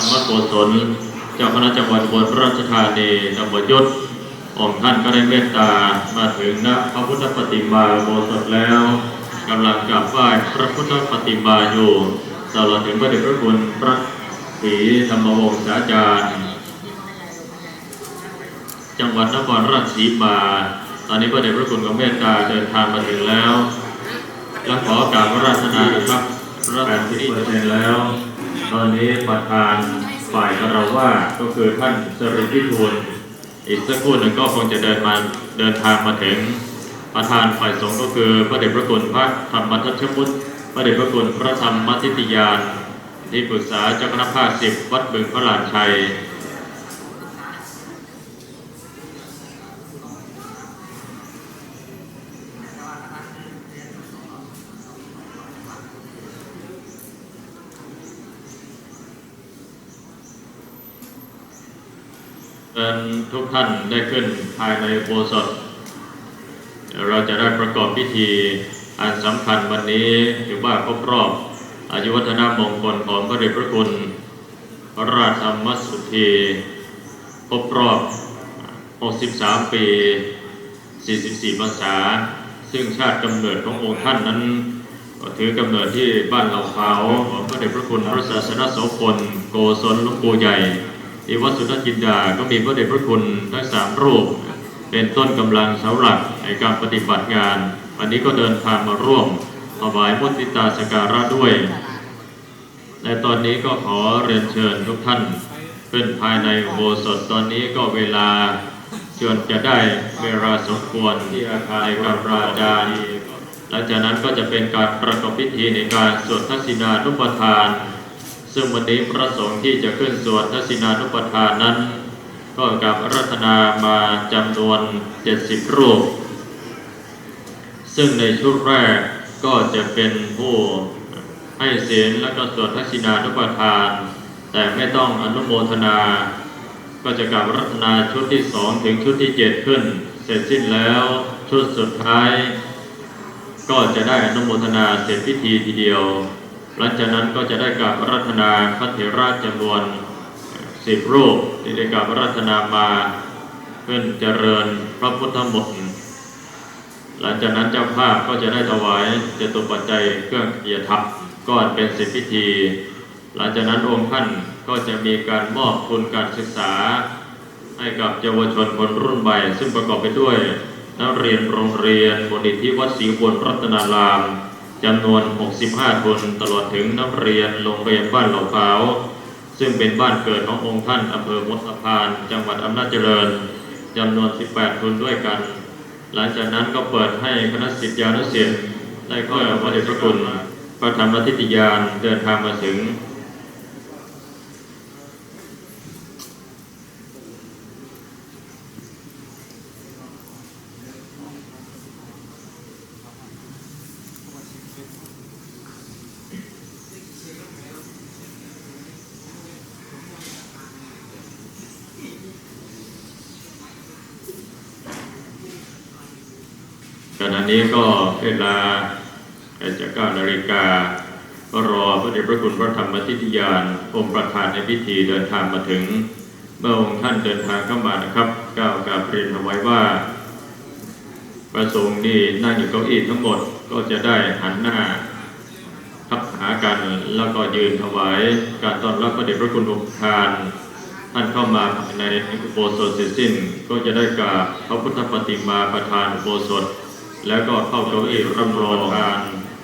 ศลเจ้าคณะจังหวัดอุบลราชธานีตำบลยศองค์ท่านก็ได้เมตตามาถึงณพระพุทธปฏิมาโบสถแล้วกำลังกราบไหว้พระพุทธปฏิมาอยู่ตลอดถึงพระเดชพระคุณพระศรีธรรมวงศาจารย์ จังหวัดนครราชสีมา ตอนนี้พระเดชพระคุณของเมตตาเดินทางมาถึงแล้ว และขอกราบพระราชนานะครับรับการที่เปอร์เซ็นแล้ว ตอนนี้ประธานฝ่ายคารวะก็คือท่านสริพิทูลอีกสักครู่หนึ่งก็คงจะเดินมาเดินทางมาถึง ประธานฝ่ายสงฆ์ก็คือพระเดชพระคุณพระธรรมทัชมุตพระเดชพระคุณพระธรรมมัทิติยานที่ปรึกษาเจ้าคณะภาคสิบวัดบึงพระลานชัย เชิญทุกท่านได้ขึ้นภายในโบสถเดี๋ยวเราจะได้ประกอบพิธีอันสำคัญวันนี้ถือว่าครบรอบ อายุวัฒนามงคลของพระเดชพระคุณ พระราชธรรมสุธีครบรอบ 63 ปี 44ภาษา ซึ่งชาติกำเนิดขององค์ท่านนั้น ถือกำเนิดที่บ้านเหล่าขาของพระเดชพระคุณพระศาสนโสพลโกศลหลวงปู่ใหญ่ ที่วัดสุทธจินดา ก็มีพระเดชพระคุณทั้งสามรูปเป็นต้นกำลังเสาหลักในการปฏิบัติงาน วันนี้ก็เดินทางมาร่วมถวายมุติตาสการะด้วย และตอนนี้ก็ขอเรียนเชิญทุกท่านขึ้นภายในโบสถตอนนี้ก็เวลาจนจะได้เวลาสมควรที่อาคารการราจารย์หลังจากนั้นก็จะเป็นการประกอบพิธีในการสวดทักษิณานุปทาน ซึ่งวันนี้พระสงฆ์ที่จะขึ้นสวดทักษิณานุปทานนั้น ก็กับรัตนามาจำนวน 70 รูป ซึ่งในชุดแรกก็จะเป็นผู้ให้เสียงและก็สวดทักษิณานุปทาน แต่ไม่ต้องอนุโมทนา ก็จะกับรัตนาชุดที่สองถึงชุดที่เจ็ดขึ้น เสร็จสิ้นแล้วชุดสุดท้าย ก็จะได้อนุโมทนาเสร็จพิธีทีเดียว หลังจากนั้นก็จะได้กราบรัธนาพระเถระจำนวนสิบรูปที่ได้กราบรัธนามาเพื่อเจริญพระพุทธมนต์หลังจากนั้นเจ้าภาพก็จะได้ถวายเจตุปัจจัยเครื่องเกียรทัพก็เป็นสร็จพิธี หลังจากนั้นองค์ท่านก็จะมีการมอบทุนการศึกษา ให้กับเยาวชนคนรุ่นใหม่ ซึ่งประกอบไปด้วยนักเรียนโรงเรียนบดิตที่วัดศรีอุบลรัตนาราม จำนวน 65 คนตลอดถึงนักเรียนโรงเรียนบ้านเหล่าขาว ซึ่งเป็นบ้านเกิดขององค์ท่านอำเภอมดสะพาน จังหวัดอำนาจเจริญจำนวน 18 คนด้วยกัน หลังจากนั้นก็เปิดให้คณะสิทธิานุสิทธิ์ได้ข้อพระเดชพระคุณพระธรรมทิฏฐิยานเดินทางมาถึง ขณะนี้ก็เวลาใกล้จะเก้านาฬิกาก็รอพระเดชพระคุณพระธรรมทิฏิยานองค์ประธานในพิธีเดินทางมาถึง เมื่อองค์ท่านเดินทางเข้ามานะครับก้าวกราบเรียนเอาไว้ว่า ประสงค์นี่นั่งอยู่เก้าอี้ทั้งหมดก็จะได้หันหน้าทับหากันแล้วก็ยืนถวายการต้อนรับพระเดชพระคุณองค์ประธานท่านเข้ามาในอุโบสถเสร็จสิ้นก็จะได้กราบพระพุทธปฏิมาประธานอุโบสถ แล้วก็เข้าเก้าอี้ร่ำรองทาน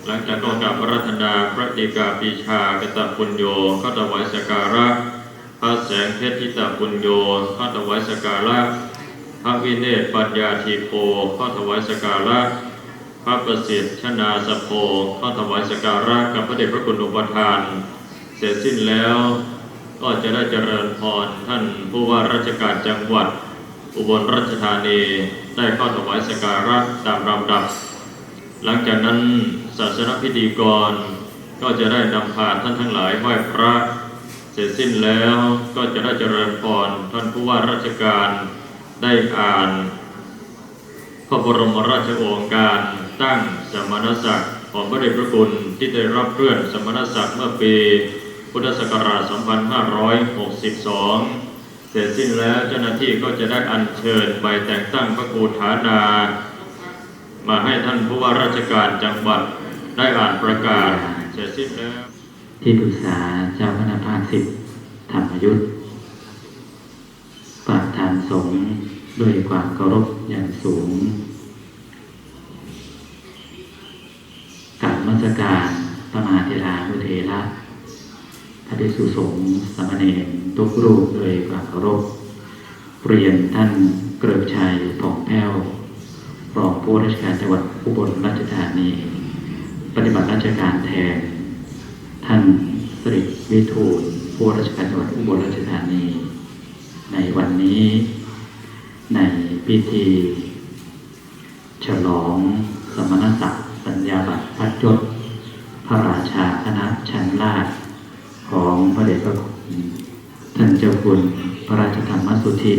หลังจากก็กราบพระรัตนาพระเดกาปีชากตปุญโยเข้าถวายสการะ พระแสงเพชรทิตาปุญโยเข้าถวายสการะ พระวิเนศปัญญาทีโพเข้าถวายสการะ พระประสิทธิ์ชนาสโพเข้าถวายสกการะกับพระเดชพระคุณอุปทาน เสร็จสิ้นแล้วก็จะได้เจริญพรท่านผู้ว่าราชการจังหวัด อุบลราชธานีได้เข้าถวายสการะตามลำดับ หลังจากนั้นศาสนพิธีกรก็จะได้นำพาท่านทั้งหลายไหว้พระ เสร็จสิ้นแล้วก็จะได้เจริญพรท่านผู้ว่าราชการได้อ่าน พระบรมราชโองการตั้งสมณศักดิ์ของพระเดชพระคุณที่ได้รับเลื่อนสมณศักดิ์เมื่อปี พุทธศักราช 2562 เสร็จสิ้นแล้วเจ้าหน้าที่ก็จะได้อัญเชิญใบแต่งตั้งพระครูฐานา มาให้ท่านผู้ว่าราชการจังหวัดได้อ่านประกาศ เสร็จสิ้นแล้ว ที่ปรึกษาเจ้าคณะภาคสิบธรรมยุทธประธานสงฆ์ด้วยความเคารพอย่างสูงกราบมัสการพระมหาเถรานุเถระ พระภิกษุสงฆ์สามเณรทุกรูปด้วยความเคารพเรียนท่านเกริกชัยผ่องแผ้วรองผู้ราชการจังหวัดอุบลราชธานี ปฏิบัติราชการแทน ท่านสริวิทูลผู้ราชการจังหวัดอุบลราชธานี ในวันนี้ ในพิธีฉลองสมณศักดิ์สัญญาบัตรพระยศพระราชาคณะชั้นราช ของพระเดชพระคุณท่านเจ้าคุณพระราชธรรมสุธี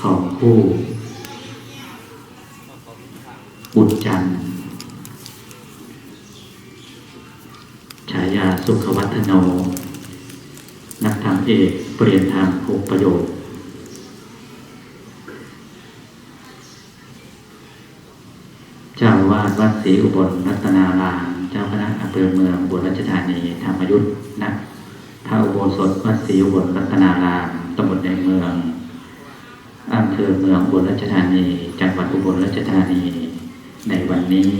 ทองคู่ บุญจันทร์ฉายาสุขวัฒโน นักธรรมเอกเปลี่ยนทางหกประโยชน์เจ้าอาวาดวัดศรีอุบลรัตนาราม เจ้าคณะอำเภอเมืองอุบุรัชธานีธรรมยุทธนะพระอุโบสถวัดศรีอุบลรัตนารามตำบลในเมืองอำเภอเมืองอุบลราชธานี จังหวัดอุบลราชธานี ในวันนี้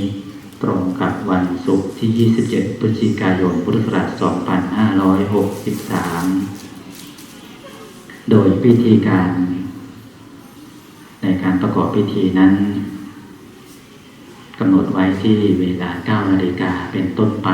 ตรงกับวันศุกร์ที่ 27 พฤศจิกายน พุทธศักราช 2563 โดยพิธีการ ในการประกอบพิธีนั้น ไว้ที่เวลา9นาฬิกาเป็นต้นไป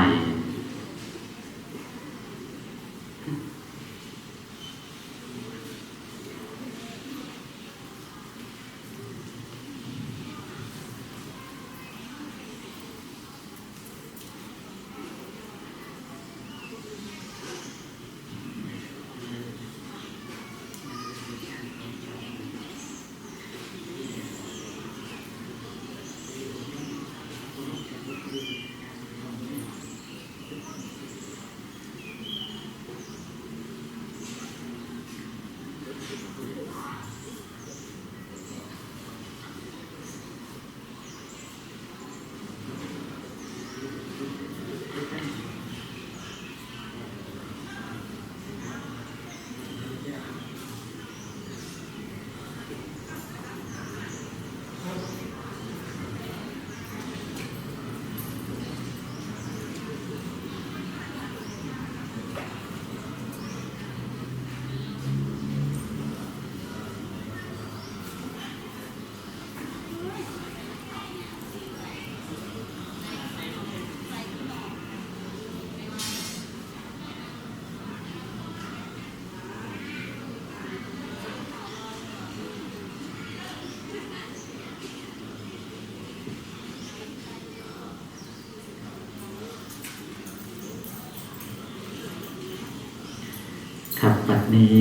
ครับบัดนี้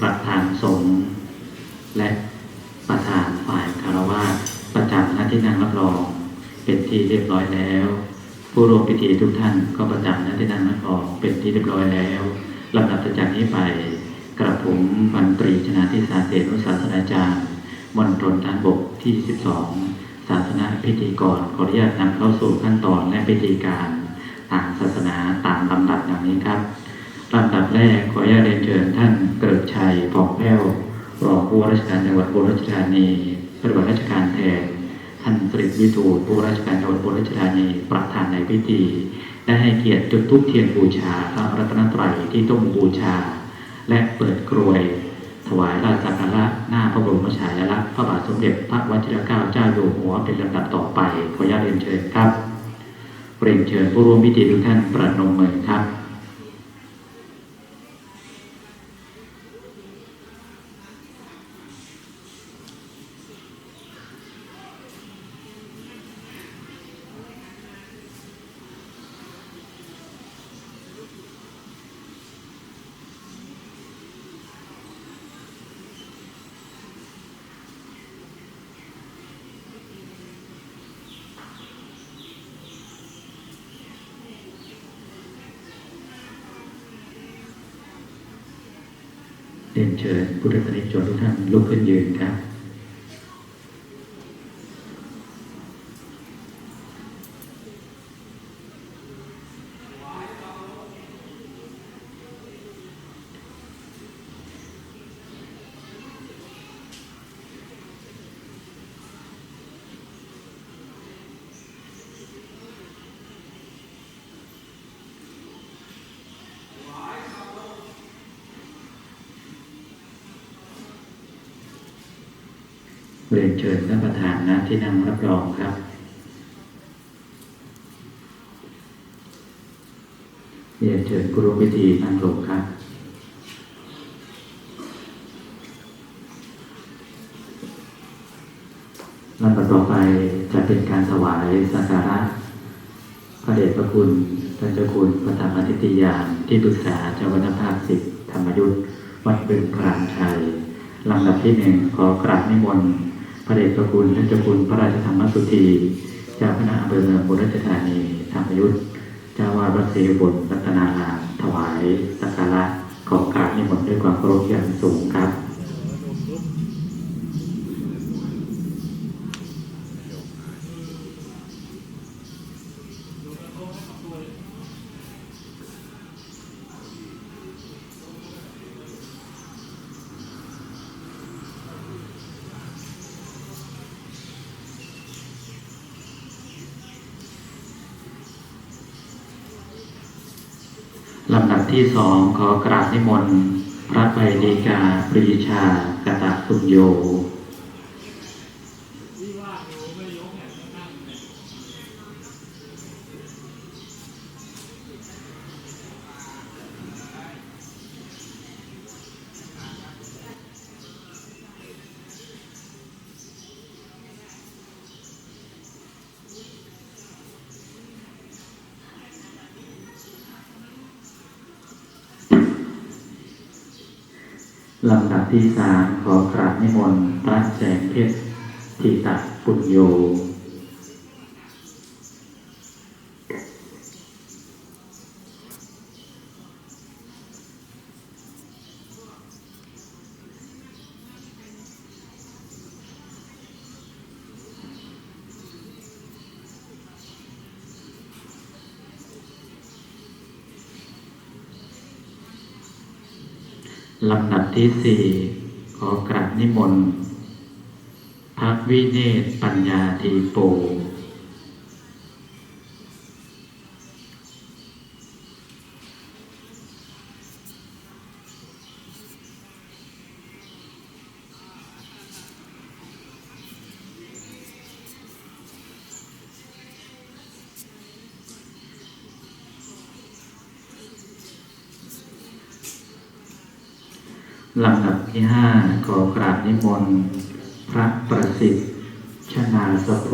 ประธานสงฆ์และประธานฝ่ายคารวะประจำหน้าที่นั่งรับรอง เป็นที่เรียบร้อยแล้ว ผู้ร่วมพิธีทุกท่านก็ประจำหน้าที่นั่งรับรอง เป็นที่เรียบร้อยแล้วลำดับจากนี้ไปกระผมพันตรีชนาทิสาเสนุศาสนาจารย์มณฑลทารบกที่ 12 ศาสนาพิธีกรขออนุญาตนำเข้าสู่ขั้นตอนและพิธีการทางศาสนาตามลำดับอย่างนี้ครับ ลำดับแรกขออนุญาตเรียนเชิญท่านเกริกชัยผ่องแผ้วรองผู้ว่าราชการจังหวัดอุบลราชธานีปฏิบัติราชการแทนท่านสริวิทูผู้ว่าราชการจังหวัดอุบลราชธานีประธานในพิธี ได้ให้เกียรติจุดธูปเทียนบูชาพระรัตนตรัยที่ต้มบูชา และเปิดกรวย ถวายราชสักการะหน้าพระบรมฉายาลักษณ์พระบาทสมเด็จพระวชิรเกล้าเจ้าอยู่หัวเป็นลำดับต่อไปขออนุญาตเรียนเชิญครับเรียนเชิญผู้ร่วมพิธีทุกท่านประนมมือครับ เรียนเชิญพุทธศาสนิกชนทุกท่านลุกขึ้นยืนครับ เรียนเชิญท่านประธานนะที่นั่งรับรองครับ เรียนเชิญครูพิธีนั่งลงครับลำดับต่อไปจะเป็นการถวายสักการะพระเดชพระคุณท่านเจ้าคุณพระธรรมทิติยานที่ปรึกษาเจ้าวัฒนภาคสิบธรรมยุทธวัดบึงพรามชัยลำดับที่หนึ่งขอกราบนิมนต์ พระเดชพระคุณท่านเจ้าคุณพระราชธรรมสุธีเจ้าคณะอำเภอเมืองบุรีรัมย์ธานีธรรมยุทธเจ้าวาดวัดศรีบุตรรัตนารามถวายสักการะของกราบนิมนต์ด้วยความเคารพอย่างสูงครับ ลำดับ ที่สองขอกราบนิมนต์พระไปดีกาปรีชากตะสุญโย ลำดับที่สามขอกราบนิมนต์พระแสงเพชรทิตะปุญโย ลำดับที่สี่ขอกราบนิมนต์พระวิเนศปัญญาทีโป ลำดับที่ห้าขอกราบนิมนต์พระประสิทธิ์ชนาสโพ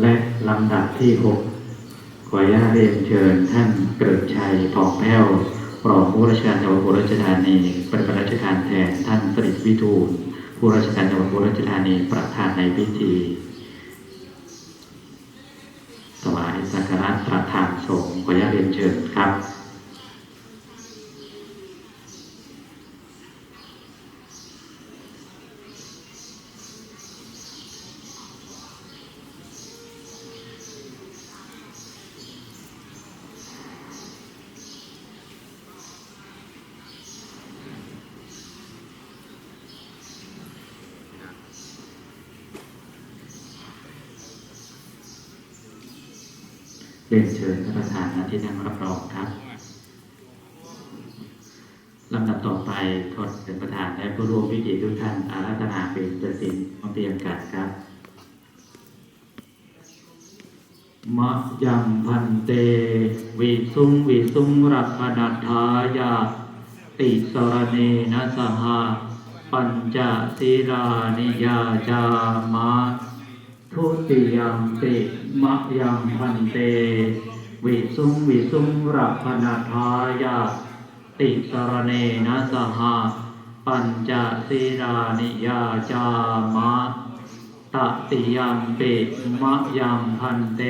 และลำดับที่หกขออนุญาตเรียนเชิญท่านเกิดชัยผ่องแผ้ว รองผู้ราชการจังหวัดอุบลราชธานีปฏิบัติราชการแทนท่านสริทวิทูลผู้ราชการจังหวัดอุบลราชธานีประธานในพิธีถวายสักการะประธานสงฆ์ขออนุญาตเรียนเชิญครับ เรียนเชิญท่านประธานที่นั่งรับรองครับลำดับต่อไปขอเป็นประธานและผู้ร่วมพิธีทุกท่านอาราธนาเป็นประสิทธิ์มาเตรียมกันครับมะยังพันเตวิสุงวิสุงรักขณทายา ติสรเนนะสหาปัญจศีลานิยาจามะ ทุติยมปิมะยังพันเต วิสุงวิสุงรักขณทายาติสรเนนะสหาปัญจศีรานิยาจามะตติยัมปิมะยัมพันเต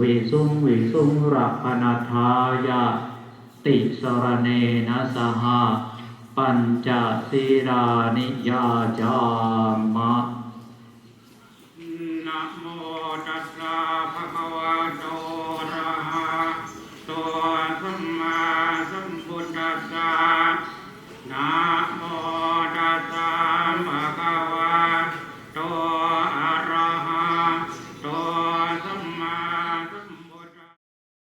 วิสุงวิสุงรัพนาทายะติสรเนนะสหาปัญจศีรานิยาจามะ โมตัสสะภะคะวะโต